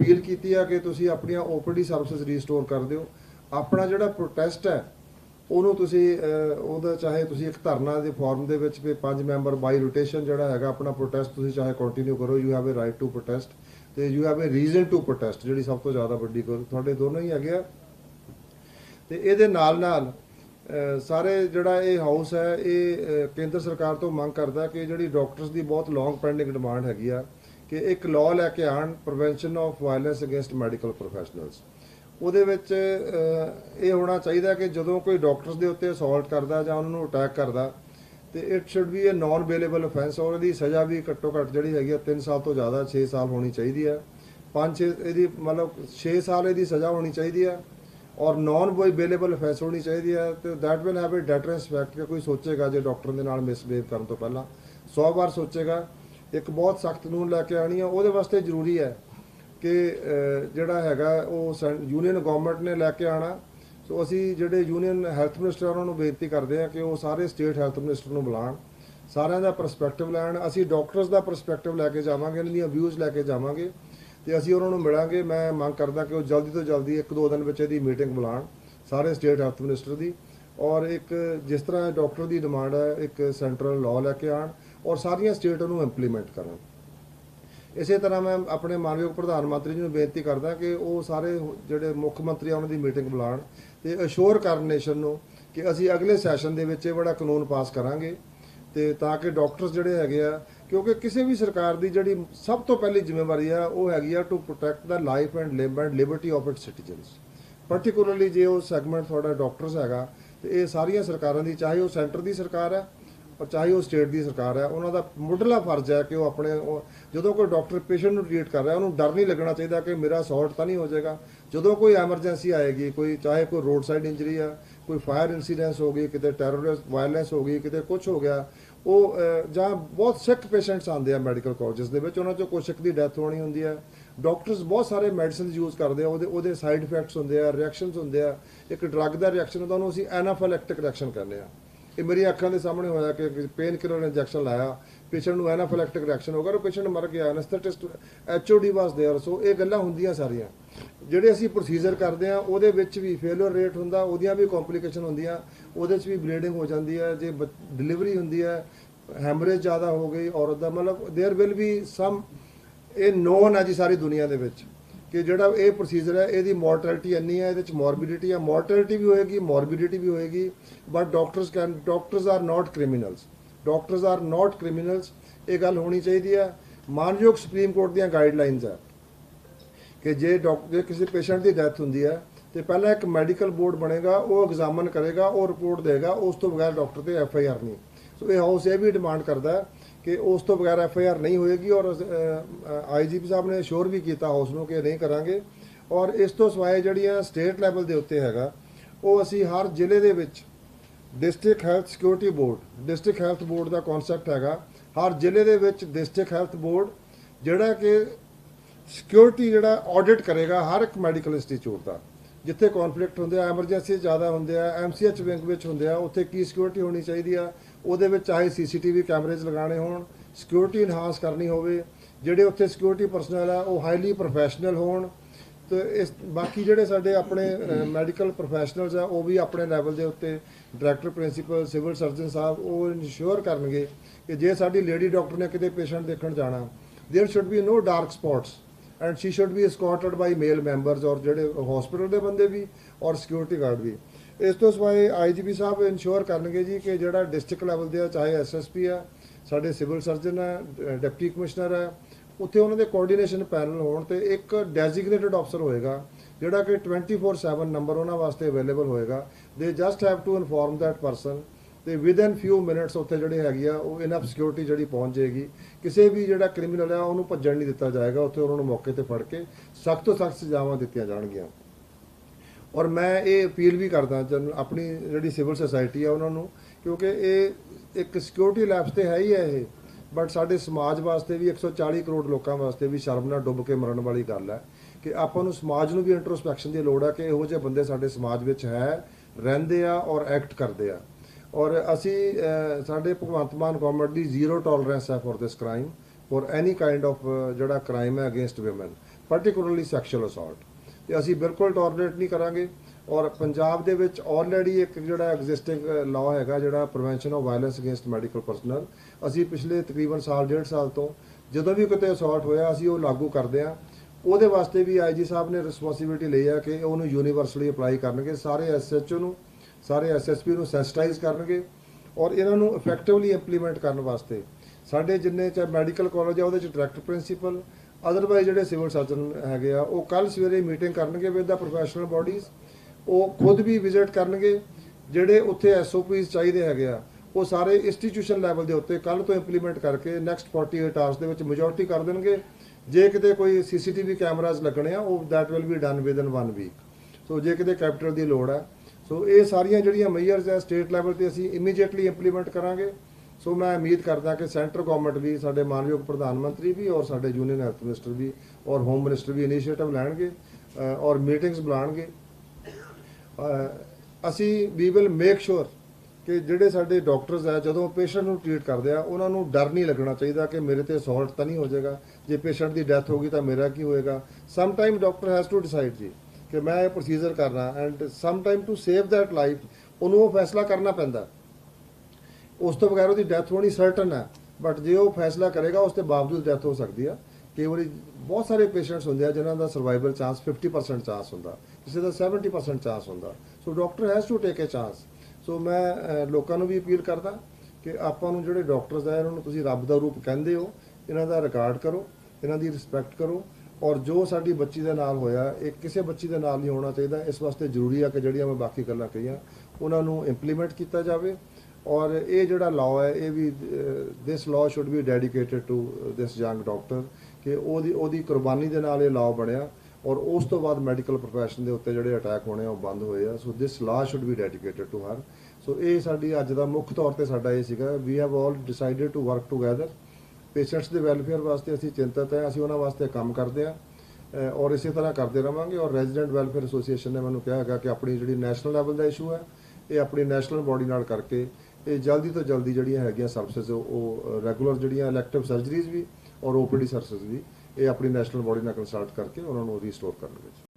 Appeal ਕੀਤੀ ਆ ਕਿ ਤੁਸੀਂ ਆਪਣੀਆਂ ਓਪੀਡੀ ਸਰਵਿਸਿਜ਼ ਰੀਸਟੋਰ ਕਰ ਦਿਓ। ਆਪਣਾ ਜਿਹੜਾ ਪ੍ਰੋਟੈਸਟ ਹੈ, ਉਹਨੂੰ ਤੁਸੀਂ ਉਹਦਾ ਚਾਹੇ ਤੁਸੀਂ ਇੱਕ ਧਰਨਾ ਦੇ ਫਾਰਮ ਦੇ ਵਿੱਚ ਵੀ ਪੰਜ ਮੈਂਬਰ ਬਾਈ ਰੋਟੇਸ਼ਨ ਜਿਹੜਾ ਹੈਗਾ, ਆਪਣਾ ਪ੍ਰੋਟੈਸਟ ਤੁਸੀਂ ਚਾਹੇ ਕੰਟੀਨਿਊ ਕਰੋ। You have a right to protest ਤੇ you have a reason to protest ਜਿਹੜੀ ਸਭ ਤੋਂ ਜ਼ਿਆਦਾ ਵੱਡੀ ਗੱਲ ਤੁਹਾਡੇ ਦੋਨੋਂ ਹੀ ਹੈਗੇ ਆ। ਤੇ ਇਹਦੇ ਨਾਲ ਨਾਲ ਸਾਰੇ ਜਿਹੜਾ ਇਹ ਹਾਊਸ ਹੈ, ਇਹ ਕੇਂਦਰ ਸਰਕਾਰ ਤੋਂ ਮੰਗ ਕਰਦਾ ਕਿ ਜਿਹੜੀ ਡਾਕਟਰਸ ਦੀ ਬਹੁਤ ਲੌਂਗ ਪੈਂਡਿੰਗ ਡਿਮਾਂਡ ਹੈਗੀ ਆ ਕਿ ਇੱਕ ਲਾਅ ਲੈ ਕੇ ਆਣ prevention of violence against medical professionals ਉਹਦੇ ਵਿੱਚ ਇਹ ਹੋਣਾ ਚਾਹੀਦਾ ਕਿ ਜਦੋਂ ਕੋਈ ਡਾਕਟਰਸ ਦੇ ਉੱਤੇ ਅਸੌਲਟ ਕਰਦਾ ਜਾਂ ਉਹਨਾਂ ਨੂੰ ਅਟੈਕ ਕਰਦਾ, ਤੇ it should be a non bailable offence ਔਰ ਇਹਦੀ ਸਜ਼ਾ ਵੀ ਘੱਟੋ ਘੱਟ ਜਿਹੜੀ ਹੈਗੀ ਆ 3 ਸਾਲ ਤੋਂ ਜ਼ਿਆਦਾ 6 ਸਾਲ ਹੋਣੀ ਚਾਹੀਦੀ ਹੈ 5 6 ਇਹਦੀ ਮਤਲਬ 6 ਸਾਲ ਇਹਦੀ ਸਜ਼ਾ ਹੋਣੀ ਚਾਹੀਦੀ ਹੈ ਔਰ ਨਾਨ ਬੇਲੇਬਲ ਅਫੈਂਸ ਹੋਣੀ ਚਾਹੀਦੀ ਹੈ ਤੇ that will have a deterrent effect ਕਿ ਕੋਈ ਸੋਚੇਗਾ ਜੇ ਡਾਕਟਰ ਦੇ ਨਾਲ ਮਿਸਬਿਹੇਵ ਕਰਨ ਤੋਂ ਪਹਿਲਾਂ। 100 ਵਾਰ ਸੋਚੇਗਾ ਇੱਕ ਬਹੁਤ ਸਖਤ ਕਾਨੂੰਨ ਲੈ ਕੇ ਆਣੀ ਆ। ਉਹਦੇ ਵਾਸਤੇ ਜ਼ਰੂਰੀ ਹੈ ਕਿ ਜਿਹੜਾ ਹੈਗਾ, ਉਹ ਯੂਨੀਅਨ ਗਵਰਨਮੈਂਟ ਨੇ ਲੈ ਕੇ ਆਣਾ ਸੋ ਅਸੀਂ ਜਿਹੜੇ ਯੂਨੀਅਨ ਹੈਲਥ ਮਿਨਿਸਟਰ ਉਹਨਾਂ ਨੂੰ ਬੇਨਤੀ ਕਰਦੇ ਆ ਕਿ ਉਹ ਸਾਰੇ ਸਟੇਟ ਹੈਲਥ ਮਿਨਿਸਟਰ ਨੂੰ ਬੁਲਾਣ ਸਾਰਿਆਂ ਦਾ ਪਰਸਪੈਕਟਿਵ ਲੈਣ। ਅਸੀਂ ਡਾਕਟਰਸ ਦਾ ਪਰਸਪੈਕਟਿਵ ਲੈ ਕੇ ਜਾਵਾਂਗੇ, ਇਹਨਾਂ ਦੀਆਂ ਵਿਊਜ਼ ਲੈ ਕੇ ਜਾਵਾਂਗੇ ਤੇ ਅਸੀਂ ਉਹਨਾਂ ਨੂੰ ਮਿਲਾਂਗੇ। ਮੈਂ ਮੰਗ ਕਰਦਾ ਕਿ ਉਹ ਜਲਦੀ ਤੋਂ ਜਲਦੀ ਇੱਕ ਦੋ ਦਿਨ ਵਿੱਚ ਇਹਦੀ ਮੀਟਿੰਗ ਬੁਲਾਣ ਸਾਰੇ ਸਟੇਟ ਹੈਲਥ ਮਿਨਿਸਟਰ ਦੀ। ਔਰ ਇੱਕ ਜਿਸ ਤਰ੍ਹਾਂ ਡਾਕਟਰ ਦੀ ਡਿਮਾਂਡ ਹੈ, ਇੱਕ ਸੈਂਟਰਲ ਲਾਅ ਲੈ ਕੇ ਆਣ ਔਰ ਸਾਰੀਆਂ ਸਟੇਟ ਉਹਨੂੰ ਇੰਪਲੀਮੈਂਟ ਕਰਨ। ਇਸੇ ਤਰ੍ਹਾਂ ਮੈਂ ਆਪਣੇ ਮਾਨਯੋਗ ਪ੍ਰਧਾਨ ਮੰਤਰੀ ਜੀ ਨੂੰ ਬੇਨਤੀ ਕਰਦਾ ਕਿ ਉਹ ਸਾਰੇ ਜਿਹੜੇ ਮੁੱਖ ਮੰਤਰੀ ਆ, ਉਹਨਾਂ ਦੀ ਮੀਟਿੰਗ ਬੁਲਾਣ ਤੇ ਅਸ਼ੋਰ ਕਰਨ ਨੇਸ਼ਨ ਨੂੰ ਕਿ ਅਸੀਂ ਅਗਲੇ ਸੈਸ਼ਨ ਦੇ ਵਿੱਚ ਇਹ ਬੜਾ ਕਾਨੂੰਨ ਪਾਸ ਕਰਾਂਗੇ ਤੇ ਤਾਂ ਕਿ ਡਾਕਟਰਸ ਜਿਹੜੇ ਹੈਗੇ ਆ, ਕਿਉਂਕਿ ਕਿਸੇ ਵੀ ਸਰਕਾਰ ਦੀ ਜਿਹੜੀ ਸਭ ਤੋਂ ਪਹਿਲੀ ਜ਼ਿੰਮੇਵਾਰੀ ਆ, ਉਹ ਹੈਗੀ ਆ to protect the life and lib and liberty of its citizens particularly ਜੇ ਉਹ ਸੈਗਮੈਂਟ ਤੁਹਾਡਾ ਡਾਕਟਰਸ ਹੈਗਾ, ਤੇ ਇਹ ਸਾਰੀਆਂ ਸਰਕਾਰਾਂ ਦੀ, ਚਾਹੇ ਉਹ ਸੈਂਟਰ ਦੀ ਸਰਕਾਰ ਹੈ ਔਰ ਚਾਹੇ ਉਹ ਸਟੇਟ ਦੀ ਸਰਕਾਰ ਹੈ, ਉਹਨਾਂ ਦਾ ਮੁੱਢਲਾ ਫਰਜ਼ ਹੈ ਕਿ ਉਹ ਆਪਣੇ ਜਦੋਂ ਕੋਈ ਡਾਕਟਰ ਪੇਸ਼ੈਂਟ ਨੂੰ ਟ੍ਰੀਟ ਕਰ ਰਿਹਾ, ਉਹਨੂੰ ਡਰ ਨਹੀਂ ਲੱਗਣਾ ਚਾਹੀਦਾ ਕਿ ਮੇਰਾ ਸੌਲਟ ਤਾਂ ਨਹੀਂ ਹੋ ਜਾਏਗਾ। ਜਦੋਂ ਕੋਈ ਐਮਰਜੈਂਸੀ ਆਏਗੀ, ਕੋਈ, ਚਾਹੇ ਕੋਈ ਰੋਡ ਸਾਈਡ ਇੰਜਰੀ ਆ, ਕੋਈ ਫਾਇਰ ਇਨਸੀਡੈਂਸ ਹੋ ਗਈ, ਕਿਤੇ ਟੈਰਰਿਸਟ ਵਾਇਲੈਂਸ ਹੋ ਗਈ, ਕਿਤੇ ਕੁਝ ਹੋ ਗਿਆ, ਉਹ ਜਾਂ ਬਹੁਤ ਸਿੱਖ ਪੇਸ਼ੈਂਟਸ ਆਉਂਦੇ ਆ ਮੈਡੀਕਲ ਕਾਲਜਸ ਦੇ ਵਿੱਚ, ਉਹਨਾਂ ਚੋਂ ਕੁਝ ਸਿੱਖ ਦੀ ਡੈਥ ਹੋਣੀ ਹੁੰਦੀ ਹੈ ਡਾਕਟਰਸ ਬਹੁਤ ਸਾਰੇ ਮੈਡੀਸਿਨਸ ਯੂਜ਼ ਕਰਦੇ ਆ, ਉਹਦੇ ਉਹਦੇ ਸਾਈਡ ਇਫੈਕਟਸ ਹੁੰਦੇ ਆ ਰਿਐਕਸ਼ਨਸ ਹੁੰਦੇ ਆ। ਇੱਕ ਡਰੱਗ ਦਾ ਰਿਐਕਸ਼ਨ ਹੁੰਦਾ ਉਹਨੂੰ ਅਸੀਂ ਐਨਾਫਾਇਲੈਕਟਿਕ ਰਿਐਕਸ਼ਨ ਕਹਿੰਦੇ ਆ। ਇਹ ਮੇਰੀ ਅੱਖਾਂ ਦੇ ਸਾਹਮਣੇ ਹੋਇਆ ਕਿ ਪੇਨ ਕਿਲਰ ਇੰਜੈਕਸ਼ਨ ਲਾਇਆ ਪੇਸ਼ੈਂਟ ਨੂੰ ਐਨਾਫਾਇਲੈਕਟਿਕ ਰਿਐਕਸ਼ਨ ਹੋ ਗਿਆ ਉਹ ਪੇਸ਼ੈਂਟ ਮਰ ਗਿਆ ਐਨਸਥੈਟਿਸਟ ਐਚਓਡੀ ਵਾਸ देयर ਸੋ ਇਹ ਗੱਲਾਂ ਹੁੰਦੀਆਂ ਸਾਰੀਆਂ ਜਿਹੜੇ ਅਸੀਂ ਪ੍ਰੋਸੀਜਰ ਕਰਦੇ ਆ ਉਹਦੇ ਵਿੱਚ ਵੀ ਫੇਲਿਅਰ ਰੇਟ ਹੁੰਦਾ ਉਹਦੀਆਂ ਵੀ ਕੰਪਲਿਕੇਸ਼ਨ ਹੁੰਦੀਆਂ ਉਹਦੇ 'ਚ ਵੀ ਬਲੀਡਿੰਗ ਹੋ ਜਾਂਦੀ ਹੈ ਜੇ ਡਿਲੀਵਰੀ ਹੁੰਦੀ ਹੈ ਹੈਮਰੇਜ ਜ਼ਿਆਦਾ ਹੋ ਗਈ ਔਰਤ ਦਾ ਮਤਲਬ देयर ਵਿਲ ਬੀ ਸਮ ਇਹ ਨੋਨ ਹੈ ਜੀ ਸਾਰੀ ਦੁਨੀਆ ਦੇ ਵਿੱਚ ਕਿ ਜਿਹੜਾ ਇਹ ਪ੍ਰੋਸੀਜਰ ਹੈ, ਇਹਦੀ ਮੋਰਟੈਲਿਟੀ ਇੰਨੀ ਹੈ, ਇਹਦੇ ਚ ਮੋਰਬਿਡਿਟੀ ਹੈ। ਮੋਰਟੈਲਿਟੀ ਵੀ ਹੋਏਗੀ ਮੋਰਬਿਡਿਟੀ ਵੀ ਹੋਏਗੀ but doctors can doctors are not criminals doctors are not criminals ਇਹ ਗੱਲ ਹੋਣੀ ਚਾਹੀਦੀ ਹੈ। ਮਾਨਯੋਗ ਸੁਪਰੀਮ ਕੋਰਟ ਦੀਆਂ ਗਾਈਡਲਾਈਨਸ ਹੈ ਕਿ ਜੇ ਡਾਕਟਰ ਜੇ ਕਿਸੇ ਪੇਸ਼ੈਂਟ ਦੀ ਡੈਥ ਹੁੰਦੀ ਹੈ, ਤੇ ਪਹਿਲਾਂ ਇੱਕ ਮੈਡੀਕਲ ਬੋਰਡ ਬਣੇਗਾ, ਉਹ ਐਗਜ਼ਾਮਨ ਕਰੇਗਾ, ਉਹ ਰਿਪੋਰਟ ਦੇਗਾ, ਉਸ ਤੋਂ ਬਗੈਰ ਡਾਕਟਰ ਤੇ ਐਫ ਆਈ ਆਰ ਨਹੀਂ। ਸੋ ਇਹ ਹਾਊਸ ਇਹ ਵੀ ਡਿਮਾਂਡ ਕਰਦਾ ਕਿ ਉਸ ਤੋਂ ਬਗੈਰ ਐਫ ਆਈ ਆਰ ਨਹੀਂ ਹੋਏਗੀ ਔਰ ਆਈਜੀਪੀ ਸਾਹਿਬ ਨੇ ਸ਼ੋਰ ਵੀ ਕੀਤਾ ਹਾਊਸ ਨੂੰ ਕਿ ਨਹੀਂ ਕਰਾਂਗੇ। ਔਰ ਇਸ ਤੋਂ ਸਿਵਾਏ ਜਿਹੜੀਆਂ ਸਟੇਟ ਲੈਵਲ ਦੇ ਉੱਤੇ ਹੈਗਾ, ਉਹ ਅਸੀਂ ਹਰ ਜ਼ਿਲ੍ਹੇ ਦੇ ਵਿੱਚ district health security board, district health board ਦਾ ਕਨਸੈਪਟ ਹੈਗਾ। ਹਰ ਜ਼ਿਲ੍ਹੇ ਦੇ ਵਿੱਚ ਡਿਸਟ੍ਰਿਕਟ ਹੈਲਥ ਬੋਰਡ, ਜਿਹੜਾ ਕਿ ਸਿਕਿਉਰਿਟੀ ਜਿਹੜਾ ਆਡਿਟ ਕਰੇਗਾ ਹਰ ਇੱਕ ਮੈਡੀਕਲ ਇੰਸਟੀਚਿਊਟ ਦਾ। ਜਿੱਥੇ ਕਨਫਲਿਕਟ ਹੁੰਦੇ ਆ ਐਮਰਜੈਂਸੀ ਜ਼ਿਆਦਾ ਹੁੰਦੇ ਆ ਐਮਸੀਐਚ ਵਿੰਗ ਵਿੱਚ ਹੁੰਦੇ ਆ ਉੱਥੇ ਕੀ ਸਿਕਿਉਰਿਟੀ ਹੋਣੀ ਚਾਹੀਦੀ ਆ ਉਹਦੇ ਵਿੱਚ ਚਾਹੇ ਸੀਸੀਟੀਵੀ ਕੈਮਰੇਜ਼ ਲਗਾਉਣੇ ਹੋਣ ਸਿਕਿਉਰਿਟੀ ਇਨਹਾਂਸ ਕਰਨੀ ਹੋਵੇ ਜਿਹੜੇ ਉੱਥੇ ਸਿਕਿਉਰਿਟੀ ਪਰਸਨਲ ਆ ਉਹ ਹਾਈਲੀ ਪ੍ਰੋਫੈਸ਼ਨਲ ਹੋਣ ਤੇ ਇਸ ਬਾਕੀ ਜਿਹੜੇ ਸਾਡੇ ਆਪਣੇ ਮੈਡੀਕਲ ਪ੍ਰੋਫੈਸ਼ਨਲਸ ਆ ਉਹ ਵੀ ਆਪਣੇ ਲੈਵਲ ਦੇ ਉੱਤੇ director principal civil surgeon sahib ਉਹ ਇਨਸ਼ੋਰ ਕਰਨਗੇ ਕਿ ਜੇ ਸਾਡੀ ਲੇਡੀ ਡਾਕਟਰ ਨੇ ਕਿਤੇ ਪੇਸ਼ੈਂਟ ਦੇਖਣ ਜਾਣਾ there should be no dark spots and she should be escorted by male members ਔਰ ਜਿਹੜੇ ਹਸਪੀਟਲ ਦੇ ਬੰਦੇ ਵੀ ਔਰ ਸਿਕਿਉਰਿਟੀ ਗਾਰਡ ਵੀ। ਇਸ ਤੋਂ ਸਿਵਾਏ ਆਈਜੀਪੀ ਸਾਹਿਬ ਇਨਸ਼ੋਰ ਕਰਨਗੇ ਜੀ ਕਿ ਜਿਹੜਾ ਡਿਸਟ੍ਰਿਕਟ ਲੈਵਲ ਦੇ ਆ, ਚਾਹੇ ਐਸਐਸਪੀ ਆ, ਸਾਡੇ ਸਿਵਲ ਸਰਜਨ ਹੈ ਡਿਪਟੀ ਕਮਿਸ਼ਨਰ ਹੈ ਉੱਥੇ ਉਹਨਾਂ ਦੇ ਕੋਆਰਡੀਨੇਸ਼ਨ ਪੈਨਲ ਹੋਣ ਤੇ ਇੱਕ ਡੈਜ਼ਿਗਨੇਟਿਡ ਅਫਸਰ ਹੋਏਗਾ, ਜਿਹੜਾ ਕਿ 24/7 ਨੰਬਰ ਉਹਨਾਂ ਵਾਸਤੇ ਅਵੇਲੇਬਲ ਹੋਏਗਾ। They just have to inform that person ਤੇ ਵਿਦਨ ਫਿਊ ਮਿੰਟਸ ਉੱਥੇ ਜਿਹੜੇ ਹੈਗੀ ਆ, ਉਹ ਇਨਫ ਸਿਕਿਉਰਿਟੀ ਜਿਹੜੀ ਪਹੁੰਚ ਜਾਏਗੀ। ਕਿਸੇ ਵੀ ਜਿਹੜਾ ਕ੍ਰਿਮੀਨਲ ਆ, ਉਹਨੂੰ ਭੱਜਣ ਨਹੀਂ ਦਿੱਤਾ ਜਾਏਗਾ। ਉੱਥੇ ਉਹਨਾਂ ਨੂੰ ਮੌਕੇ ਤੇ ਫੜ ਕੇ ਸਖਤ ਤੋਂ ਸਖਤ ਸਜ਼ਾਵਾਂ ਦਿੱਤੀਆਂ ਜਾਣਗੀਆਂ। ਔਰ ਮੈਂ ਇਹ ਅਪੀਲ ਵੀ ਕਰਦਾ ਜਨ, ਆਪਣੀ ਜਿਹੜੀ ਸਿਵਲ ਸੁਸਾਇਟੀ ਆ ਉਹਨਾਂ ਨੂੰ, ਕਿਉਂਕਿ ਇਹ ਇੱਕ ਸਿਕਿਉਰਿਟੀ ਲੈਪਸ ਤੇ ਹੈ ਹੀ ਹੈ ਇਹ। ਬਟ ਸਾਡੇ ਸਮਾਜ ਵਾਸਤੇ ਵੀ 140 ਕਰੋੜ ਲੋਕਾਂ ਵਾਸਤੇ ਵੀ ਸ਼ਰਮ ਨਾਲ ਡੁੱਬ ਕੇ ਮਰਨ ਵਾਲੀ ਗੱਲ ਹੈ ਕਿ ਆਪਾਂ ਨੂੰ ਸਮਾਜ ਨੂੰ ਵੀ ਇੰਟਰੋਸਪੈਕਸ਼ਨ ਦੀ ਲੋੜ ਹੈ ਕਿ ਇਹੋ ਜਿਹੇ ਬੰਦੇ ਸਾਡੇ ਸਮਾਜ ਵਿੱਚ ਹੈ, ਰਹਿੰਦੇ ਆ ਔਰ ਐਕਟ ਕਰਦੇ ਆ। ਔਰ ਅਸੀਂ ਸਾਡੇ ਭਗਵੰਤ ਮਾਨ ਗਵਰਨਮੈਂਟ ਦੀ ਜ਼ੀਰੋ ਟੋਲਰੈਂਸ ਹੈ for this crime for any kind of ਜਿਹੜਾ ਕ੍ਰਾਈਮ ਹੈ against women particularly sexual assault ਤੇ ਅਸੀਂ ਬਿਲਕੁਲ ਟੋਲਰੇਟ ਨਹੀਂ ਕਰਾਂਗੇ ਔਰ ਪੰਜਾਬ ਦੇ ਵਿੱਚ ਆਲਰੇਡੀ ਇੱਕ ਜਿਹੜਾ ਐਗਜ਼ਿਸਟਿੰਗ ਲਾਅ ਹੈਗਾ ਜਿਹੜਾ prevention of violence against medical personnel ਅਸੀਂ ਪਿਛਲੇ ਤਕਰੀਬਨ ਸਾਲ, ਡੇਢ ਸਾਲ ਤੋਂ ਜਦੋਂ ਵੀ ਕਿਤੇ ਅਸੌਲਟ ਹੋਇਆ ਅਸੀਂ ਉਹ ਲਾਗੂ ਕਰਦੇ ਆ ਉਹਦੇ ਵਾਸਤੇ ਵੀ ਆਈਜੀ ਸਾਹਿਬ ਨੇ ਰਿਸਪੌਂਸਿਬਿਲਟੀ ਲਈ ਆ ਕਿ ਉਹਨੂੰ ਯੂਨੀਵਰਸਲੀ ਅਪਲਾਈ ਕਰਨਗੇ। ਸਾਰੇ ਐਸਐਚਓ ਨੂੰ ਸਾਰੇ ਐਸਐਸਪੀ ਨੂੰ ਸੈਂਸਿਟਾਈਜ਼ ਕਰਨਗੇ ਔਰ ਇਹਨਾਂ ਨੂੰ ਇਫੈਕਟਿਵਲੀ ਇੰਪਲੀਮੈਂਟ ਕਰਨ ਵਾਸਤੇ। ਸਾਡੇ ਜਿੰਨੇ ਚਾਹੇ ਮੈਡੀਕਲ ਕਾਲਜ ਆ, ਉਹਦੇ ਚ ਡਾਇਰੈਕਟਰ ਪ੍ਰਿੰਸੀਪਲ ਅਦਰਵਾਈਜ਼ ਜਿਹੜੇ ਸਿਵਲ ਸਰਜਨ ਹੈਗੇ ਆ, ਉਹ ਕੱਲ ਸਵੇਰੇ ਮੀਟਿੰਗ ਕਰਨਗੇ ਵਿਦ ਦਾ ਪ੍ਰੋਫੈਸ਼ਨਲ ਬਾਡੀਜ਼ ਉਹ ਖੁਦ ਵੀ ਵਿਜ਼ਿਟ ਕਰਨਗੇ, ਜਿਹੜੇ ਉੱਥੇ ਐਸਓਪੀਸ ਚਾਹੀਦੇ ਹੈਗੇ ਆ, ਉਹ ਸਾਰੇ ਇੰਸਟੀਟਿਊਸ਼ਨ ਲੈਵਲ ਦੇ ਉੱਤੇ ਕੱਲ ਤੋਂ ਇੰਪਲੀਮੈਂਟ ਕਰਕੇ ਨੈਕਸਟ 48 ਆਵਰਸ ਦੇ ਵਿੱਚ ਮੈਜੋਰਟੀ ਕਰ ਦੇਣਗੇ। ਜੇ ਕਿਤੇ ਕੋਈ ਸੀਸੀਟੀਵੀ ਕੈਮਰਾਜ਼ ਲੱਗਣੇ ਆ, ਉਹ that will will done within one week so ਜੇ ਕਿਤੇ ਕੈਪੀਟਲ ਦੀ ਲੋੜ ਹੈ ਸੋ ਇਹ ਸਾਰੀਆਂ ਜਿਹੜੀਆਂ ਮੇਜਰਸ ਹੈ ਸਟੇਟ ਲੈਵਲ ਤੇ ਅਸੀਂ ਇਮੀਡੀਏਟਲੀ ਇੰਪਲੀਮੈਂਟ ਕਰਾਂਗੇ। ਸੋ ਮੈਂ ਉਮੀਦ ਕਰਦਾ ਕਿ ਸੈਂਟਰ ਗਵਰਨਮੈਂਟ ਵੀ, ਸਾਡੇ ਮਾਨਯੋਗ ਪ੍ਰਧਾਨ ਮੰਤਰੀ ਵੀ ਔਰ ਸਾਡੇ ਯੂਨੀਅਨ ਹੈਲਥ ਮਿਨਿਸਟਰ ਵੀ ਔਰ ਹੋਮ ਮਿਨਿਸਟਰ ਵੀ ਇਨੀਸ਼ੀਏਟਿਵ ਲੈਣਗੇ ਔਰ ਮੀਟਿੰਗਸ ਬੁਲਾਣਗੇ। ਅਸੀਂ ਵੀ ਵਿਲ ਮੇਕ ਸ਼ੋਰ ਕਿ ਜਿਹੜੇ ਸਾਡੇ ਡਾਕਟਰਸ ਆ ਜਦੋਂ ਪੇਸ਼ੈਂਟ ਨੂੰ ਟ੍ਰੀਟ ਕਰਦੇ ਆ, ਉਹਨਾਂ ਨੂੰ ਡਰ ਨਹੀਂ ਲੱਗਣਾ ਚਾਹੀਦਾ ਕਿ ਮੇਰੇ ਤੇ ਅਸੌਲਟ ਤਾਂ ਨਹੀਂ ਹੋ ਜਾਏਗਾ। ਜੇ ਪੇਸ਼ੈਂਟ ਦੀ ਡੈਥ ਹੋ ਗਈ ਤਾਂ ਮੇਰਾ ਕੀ ਹੋਏਗਾ। Some time doctor has to decide ਜੀ। ਕਿ ਮੈਂ ਇਹ ਪ੍ਰੋਸੀਜਰ ਕਰਨਾ and some time to save that life ਉਹਨੂੰ ਉਹ ਫੈਸਲਾ ਕਰਨਾ ਪੈਂਦਾ। ਉਸ ਤੋਂ ਬਗੈਰ ਉਹਦੀ ਡੈਥ ਹੋਣੀ ਸਰਟਨ ਹੈ ਬਟ ਜੇ ਉਹ ਫੈਸਲਾ ਕਰੇਗਾ, ਉਸ ਦੇ ਬਾਵਜੂਦ ਡੈਥ ਹੋ ਸਕਦੀ ਆ। ਕਈ ਵਾਰੀ ਬਹੁਤ ਸਾਰੇ ਪੇਸ਼ੈਂਟਸ ਹੁੰਦੇ ਆ ਜਿਨ੍ਹਾਂ ਦਾ ਸਰਵਾਈਵਲ ਚਾਂਸ 50% ਚਾਂਸ ਹੁੰਦਾ, ਕਿਸੇ ਦਾ 70% ਚਾਂਸ ਹੁੰਦਾ। So doctor has to take a chance so ਮੈਂ ਲੋਕਾਂ ਨੂੰ ਵੀ ਅਪੀਲ ਕਰਦਾ ਕਿ ਆਪਾਂ ਨੂੰ ਜਿਹੜੇ ਡਾਕਟਰਸ ਆ, ਇਹਨਾਂ ਨੂੰ ਤੁਸੀਂ ਰੱਬ ਦਾ ਰੂਪ ਕਹਿੰਦੇ ਹੋ, ਇਹਨਾਂ ਦਾ ਰਿਕਾਰਡ ਕਰੋ, ਇਹਨਾਂ ਦੀ ਰਿਸਪੈਕਟ ਕਰੋ। ਔਰ ਜੋ ਸਾਡੀ ਬੱਚੀ ਦੇ ਨਾਲ ਹੋਇਆ, ਇਹ ਕਿਸੇ ਬੱਚੀ ਦੇ ਨਾਲ ਨਹੀਂ ਹੋਣਾ ਚਾਹੀਦਾ। ਇਸ ਵਾਸਤੇ ਜ਼ਰੂਰੀ ਆ ਕਿ ਜਿਹੜੀਆਂ ਮੈਂ ਬਾਕੀ ਗੱਲਾਂ ਕਹੀਆਂ, ਉਹਨਾਂ ਨੂੰ ਇੰਪਲੀਮੈਂਟ ਕੀਤਾ ਜਾਵੇ। ਔਰ ਇਹ ਜਿਹੜਾ ਲਾਅ ਹੈ, ਇਹ ਵੀ this law should be dedicated to this young doctor ਕਿ ਉਹਦੀ ਉਹਦੀ ਕੁਰਬਾਨੀ ਦੇ ਨਾਲ ਇਹ ਲਾਅ ਬਣਿਆ। ਔਰ ਉਸ ਤੋਂ ਬਾਅਦ ਮੈਡੀਕਲ ਪ੍ਰੋਫੈਸ਼ਨ ਦੇ ਉੱਤੇ ਜਿਹੜੇ ਅਟੈਕ ਹੋਣੇ ਆ, ਉਹ ਬੰਦ ਹੋਏ ਆ। So this law should be dedicated to Har so ਇਹ ਸਾਡੀ ਅੱਜ ਦਾ ਮੁੱਖ ਤੌਰ ਤੇ ਸਾਡਾ ਇਹ ਸੀਗਾ we have all decided to work together patients ਦੇ ਵੈਲਫੇਅਰ ਵਾਸਤੇ ਅਸੀਂ ਚਿੰਤਤ ਹੈ, ਅਸੀਂ ਉਹਨਾਂ ਵਾਸਤੇ ਕੰਮ ਕਰਦੇ ਆ ਔਰ ਇਸੇ ਤਰ੍ਹਾਂ ਕਰਦੇ ਰਵਾਂਗੇ ਔਰ ਰੈਜ਼ੀਡੈਂਟ ਵੈਲਫੇਅਰ ਐਸੋਸੀਏਸ਼ਨ ਨੇ ਮੈਨੂੰ ਕਿਹਾ ਹੈਗਾ ਕਿ ਆਪਣੀ ਜਿਹੜੀ ਨੈਸ਼ਨਲ ਲੈਵਲ ਦਾ ਇਸ਼ੂ ਹੈ, ਇਹ ਆਪਣੀ ਨੈਸ਼ਨਲ ਬਾਡੀ ਨਾਲ ਕਰਕੇ ਇਹ ਜਲਦੀ ਤੋਂ ਜਲਦੀ ਜਿਹੜੀਆਂ ਹੈਗੀਆਂ ਸਰਵਿਸਿਜ਼, ਉਹ ਰੈਗੂਲਰ ਜਿਹੜੀਆਂ ਇਲੈਕਟਿਵ ਸਰਜਰੀਜ਼ ਵੀ ਔਰ ਓਪੀਡੀ ਸਰਵਿਸਿਜ਼ ਵੀ, ਇਹ ਆਪਣੀ ਨੈਸ਼ਨਲ ਬਾਡੀ ਨਾਲ ਕੰਸਲਟ ਕਰਕੇ ਉਹਨਾਂ ਨੂੰ ਰੀਸਟੋਰ ਕਰਨਗੇ